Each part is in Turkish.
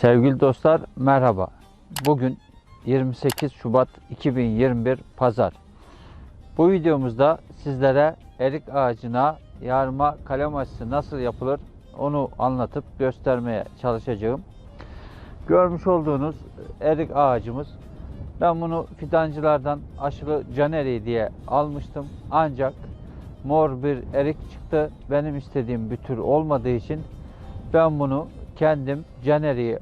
Sevgili dostlar merhaba. Bugün 28 Şubat 2021 Pazar. Bu videomuzda sizlere erik ağacına yarma kalem aşısı nasıl yapılır onu anlatıp göstermeye çalışacağım. Görmüş olduğunuz erik ağacımız. Ben bunu fidancılardan aşılı caneri diye almıştım. Ancak mor bir erik çıktı. Benim istediğim bir tür olmadığı için ben bunu kendim caneriyi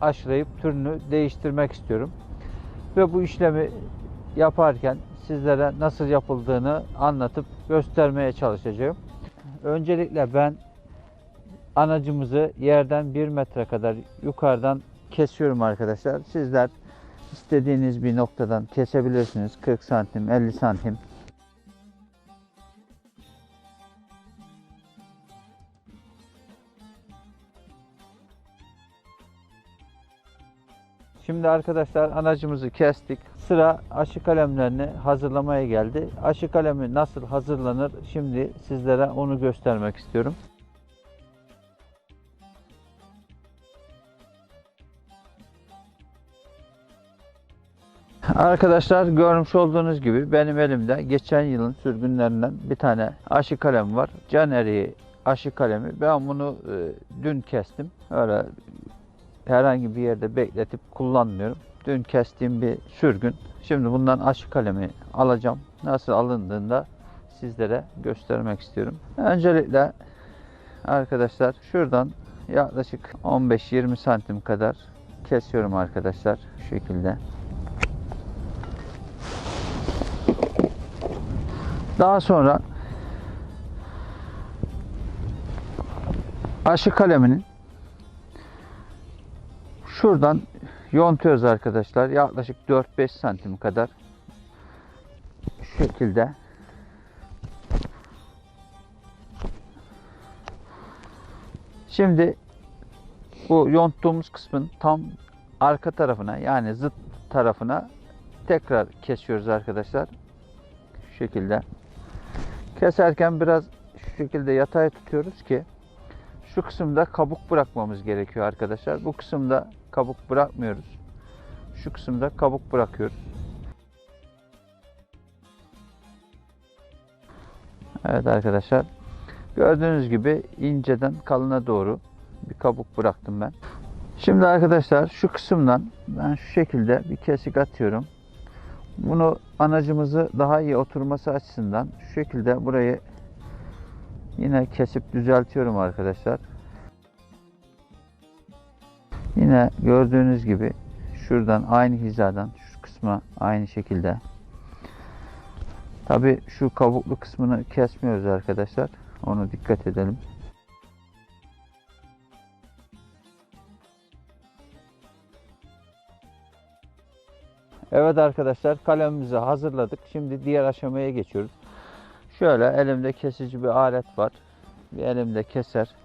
aşılayıp türünü değiştirmek istiyorum. Ve bu işlemi yaparken sizlere nasıl yapıldığını anlatıp göstermeye çalışacağım. Öncelikle ben anacımızı yerden 1 metre kadar yukarıdan kesiyorum arkadaşlar. Sizler istediğiniz bir noktadan kesebilirsiniz. 40 santim, 50 santim. Şimdi arkadaşlar anacımızı kestik. Sıra aşı kalemlerini hazırlamaya geldi. Aşı kalemi nasıl hazırlanır? Şimdi sizlere onu göstermek istiyorum. Arkadaşlar görmüş olduğunuz gibi benim elimde geçen yılın sürgünlerinden bir tane aşı kalem var. Caneri aşı kalemi. Ben bunu e, dün kestim. Öyle herhangi bir yerde bekletip kullanmıyorum. Dün kestiğim bir sürgün. Şimdi bundan aşı kalemi alacağım. Nasıl alındığında sizlere göstermek istiyorum. Öncelikle arkadaşlar şuradan yaklaşık 15-20 santim kadar kesiyorum arkadaşlar. Şu şekilde. Daha sonra aşı kaleminin şuradan yontuyoruz arkadaşlar. Yaklaşık 4-5 santim kadar şu şekilde Şimdi bu yonttuğumuz kısmın tam arka tarafına yani zıt tarafına tekrar kesiyoruz arkadaşlar. Şu şekilde. Keserken biraz şu şekilde yatay tutuyoruz ki şu kısımda kabuk bırakmamız gerekiyor arkadaşlar. Bu kısımda kabuk bırakmıyoruz. Şu kısımda kabuk bırakıyoruz. Evet arkadaşlar. Gördüğünüz gibi inceden kalına doğru bir kabuk bıraktım ben. Şimdi arkadaşlar şu kısımdan ben şu şekilde bir kesik atıyorum. Bunu anacımızı daha iyi oturması açısından şu şekilde burayı yine kesip düzeltiyorum arkadaşlar. Yine gördüğünüz gibi şuradan aynı hizadan şu kısma aynı şekilde. Tabi şu kabuklu kısmını kesmiyoruz arkadaşlar. Onu dikkat edelim. Evet arkadaşlar kalemimizi hazırladık. Şimdi diğer aşamaya geçiyoruz. Şöyle elimde kesici bir alet var. Bir elimde keser.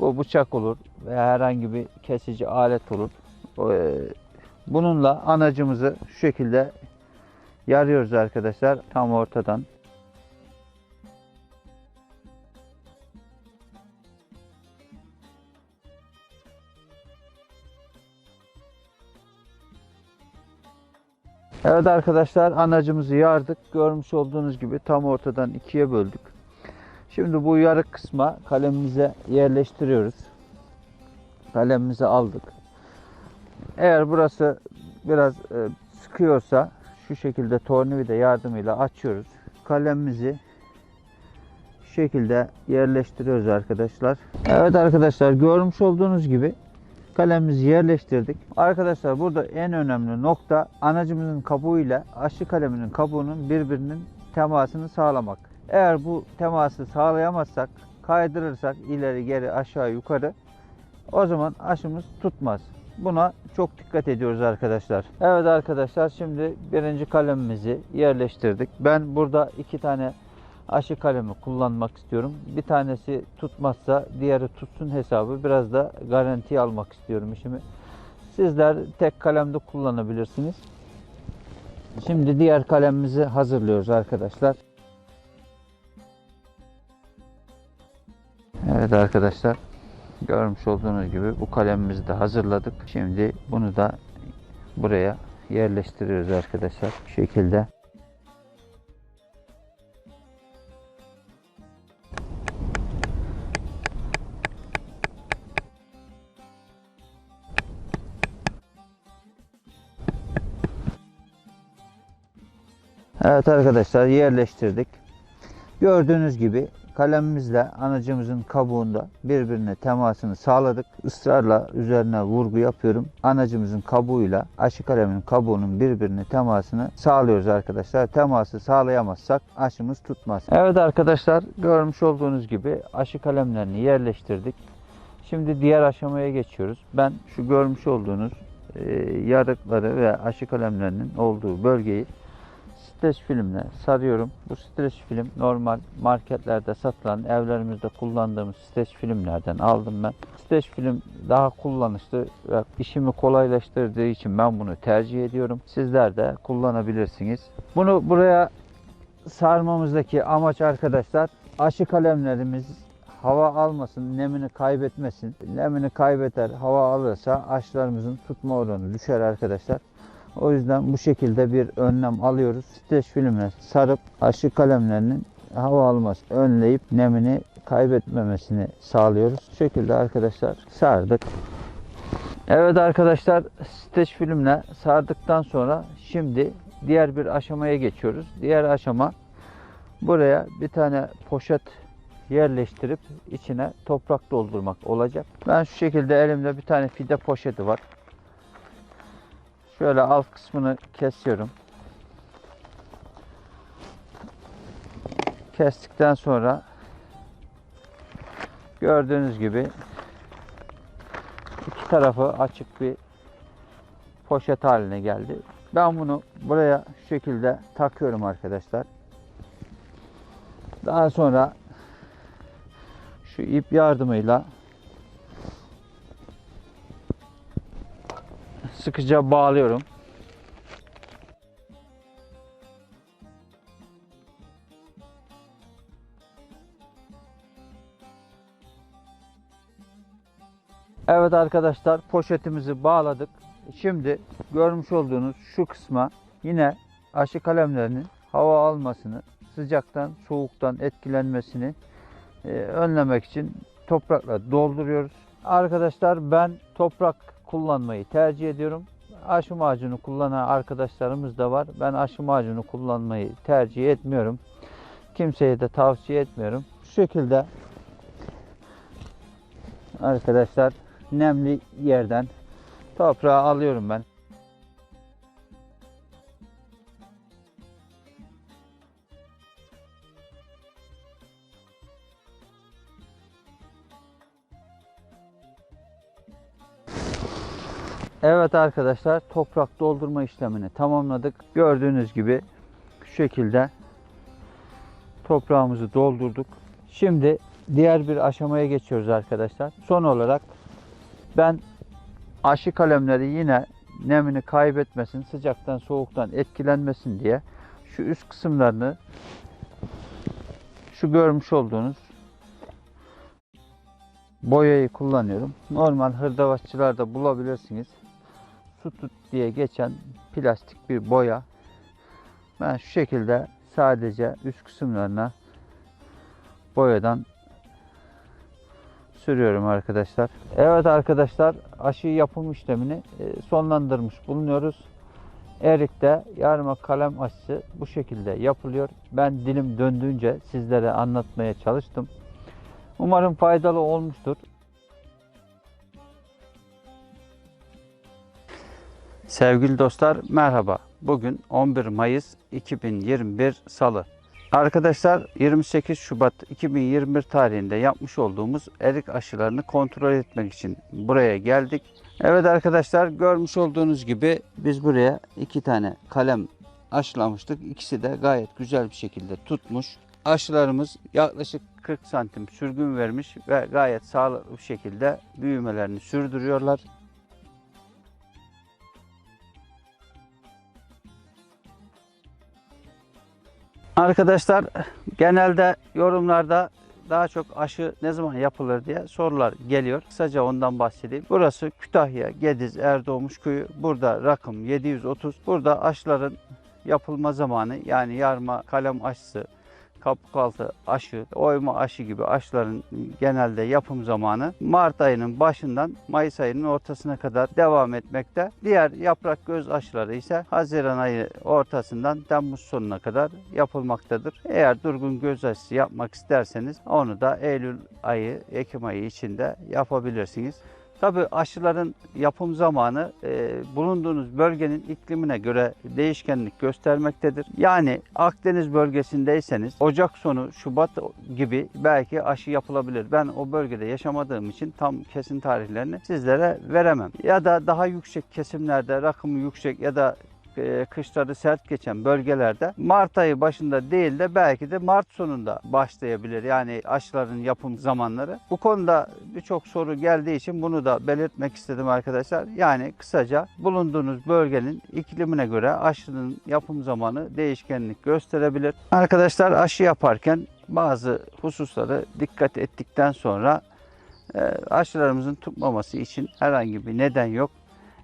Bu bıçak olur veya herhangi bir kesici alet olur. E, Bununla anacımızı şu şekilde yarıyoruz arkadaşlar tam ortadan. Evet arkadaşlar anacımızı yardık. Görmüş olduğunuz gibi tam ortadan ikiye böldük. Şimdi bu yarık kısma kalemimize yerleştiriyoruz. Kalemimizi aldık. Eğer burası biraz e, sıkıyorsa şu şekilde tornavida yardımıyla açıyoruz. Kalemimizi şekilde yerleştiriyoruz arkadaşlar. Evet arkadaşlar görmüş olduğunuz gibi kalemimizi yerleştirdik. Arkadaşlar burada en önemli nokta anacımızın kabuğu ile aşı kaleminin kabuğunun birbirinin temasını sağlamak. Eğer bu teması sağlayamazsak, kaydırırsak ileri geri aşağı yukarı o zaman aşımız tutmaz. Buna çok dikkat ediyoruz arkadaşlar. Evet arkadaşlar şimdi birinci kalemimizi yerleştirdik. Ben burada iki tane aşı kalemi kullanmak istiyorum. Bir tanesi tutmazsa diğeri tutsun hesabı. Biraz da garanti almak istiyorum işimi. Sizler tek kalemde kullanabilirsiniz. Şimdi diğer kalemimizi hazırlıyoruz arkadaşlar. Evet arkadaşlar. Görmüş olduğunuz gibi bu kalemimizi de hazırladık. Şimdi bunu da buraya yerleştiriyoruz arkadaşlar. Bu şekilde. Evet arkadaşlar yerleştirdik. Gördüğünüz gibi kalemimizle anacımızın kabuğunda birbirine temasını sağladık. Israrla üzerine vurgu yapıyorum. Anacımızın kabuğuyla aşı kalemin kabuğunun birbirine temasını sağlıyoruz arkadaşlar. Teması sağlayamazsak aşımız tutmaz. Evet arkadaşlar görmüş olduğunuz gibi aşı kalemlerini yerleştirdik. Şimdi diğer aşamaya geçiyoruz. Ben şu görmüş olduğunuz e, yarıkları ve aşı kalemlerinin olduğu bölgeyi streç filmle sarıyorum. Bu streç film normal marketlerde satılan evlerimizde kullandığımız streç filmlerden aldım ben. Streç film daha kullanışlı ve işimi kolaylaştırdığı için ben bunu tercih ediyorum. Sizler de kullanabilirsiniz. Bunu buraya sarmamızdaki amaç arkadaşlar aşı kalemlerimiz hava almasın, nemini kaybetmesin. Nemini kaybeder, hava alırsa aşılarımızın tutma oranı düşer arkadaşlar. O yüzden bu şekilde bir önlem alıyoruz. Streç filmle sarıp aşı kalemlerinin hava alması önleyip nemini kaybetmemesini sağlıyoruz. Bu şekilde arkadaşlar sardık. Evet arkadaşlar streç filmle sardıktan sonra şimdi diğer bir aşamaya geçiyoruz. Diğer aşama buraya bir tane poşet yerleştirip içine toprak doldurmak olacak. Ben şu şekilde elimde bir tane fide poşeti var. Şöyle alt kısmını kesiyorum. Kestikten sonra gördüğünüz gibi iki tarafı açık bir poşet haline geldi. Ben bunu buraya şu şekilde takıyorum arkadaşlar. Daha sonra şu ip yardımıyla sıkıca bağlıyorum. Evet arkadaşlar poşetimizi bağladık. Şimdi görmüş olduğunuz şu kısma yine aşı kalemlerinin hava almasını, sıcaktan, soğuktan etkilenmesini e, önlemek için toprakla dolduruyoruz. Arkadaşlar ben toprak kullanmayı tercih ediyorum. Aşı macunu kullanan arkadaşlarımız da var. Ben aşı macunu kullanmayı tercih etmiyorum. Kimseye de tavsiye etmiyorum. Şu şekilde arkadaşlar nemli yerden toprağı alıyorum ben. Evet arkadaşlar toprak doldurma işlemini tamamladık. Gördüğünüz gibi şu şekilde toprağımızı doldurduk. Şimdi diğer bir aşamaya geçiyoruz arkadaşlar. Son olarak ben aşı kalemleri yine nemini kaybetmesin, sıcaktan soğuktan etkilenmesin diye şu üst kısımlarını şu görmüş olduğunuz boyayı kullanıyorum. Normal hırdavatçılarda bulabilirsiniz. Su tut diye geçen plastik bir boya. Ben şu şekilde sadece üst kısımlarına boyadan sürüyorum arkadaşlar. Evet arkadaşlar aşı yapım işlemini e, sonlandırmış bulunuyoruz. Erik'te yarma kalem aşısı bu şekilde yapılıyor. Ben dilim döndüğünce sizlere anlatmaya çalıştım. Umarım faydalı olmuştur. Sevgili dostlar merhaba. Bugün 11 Mayıs 2021 Salı. Arkadaşlar 28 Şubat 2021 tarihinde yapmış olduğumuz erik aşılarını kontrol etmek için buraya geldik. Evet arkadaşlar görmüş olduğunuz gibi biz buraya iki tane kalem aşılamıştık. İkisi de gayet güzel bir şekilde tutmuş. Aşılarımız yaklaşık 40 santim sürgün vermiş ve gayet sağlıklı bir şekilde büyümelerini sürdürüyorlar. Arkadaşlar genelde yorumlarda daha çok aşı ne zaman yapılır diye sorular geliyor. Kısaca ondan bahsedeyim. Burası Kütahya, Gediz, Erdoğmuş köyü. Burada rakım 730. Burada aşıların yapılma zamanı yani yarma, kalem aşısı, kabuk altı aşı, oyma aşı gibi aşıların genelde yapım zamanı Mart ayının başından Mayıs ayının ortasına kadar devam etmekte. Diğer yaprak göz aşıları ise Haziran ayı ortasından Temmuz sonuna kadar yapılmaktadır. Eğer durgun göz aşısı yapmak isterseniz onu da Eylül ayı, Ekim ayı içinde yapabilirsiniz. Tabi aşıların yapım zamanı e, bulunduğunuz bölgenin iklimine göre değişkenlik göstermektedir. Yani Akdeniz bölgesindeyseniz Ocak sonu Şubat gibi belki aşı yapılabilir. Ben o bölgede yaşamadığım için tam kesin tarihlerini sizlere veremem. Ya da daha yüksek kesimlerde rakımı yüksek ya da kışları sert geçen bölgelerde Mart ayı başında değil de belki de Mart sonunda başlayabilir. Yani aşıların yapım zamanları. Bu konuda birçok soru geldiği için bunu da belirtmek istedim arkadaşlar. Yani kısaca bulunduğunuz bölgenin iklimine göre aşının yapım zamanı değişkenlik gösterebilir. Arkadaşlar aşı yaparken bazı hususları dikkat ettikten sonra e, aşılarımızın tutmaması için herhangi bir neden yok.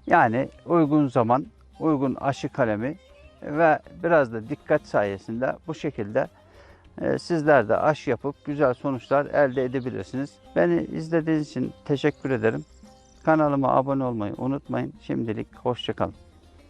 Yani uygun zaman uygun aşı kalemi ve biraz da dikkat sayesinde bu şekilde e, sizler de aşı yapıp güzel sonuçlar elde edebilirsiniz. Beni izlediğiniz için teşekkür ederim. Kanalıma abone olmayı unutmayın. Şimdilik hoşçakalın.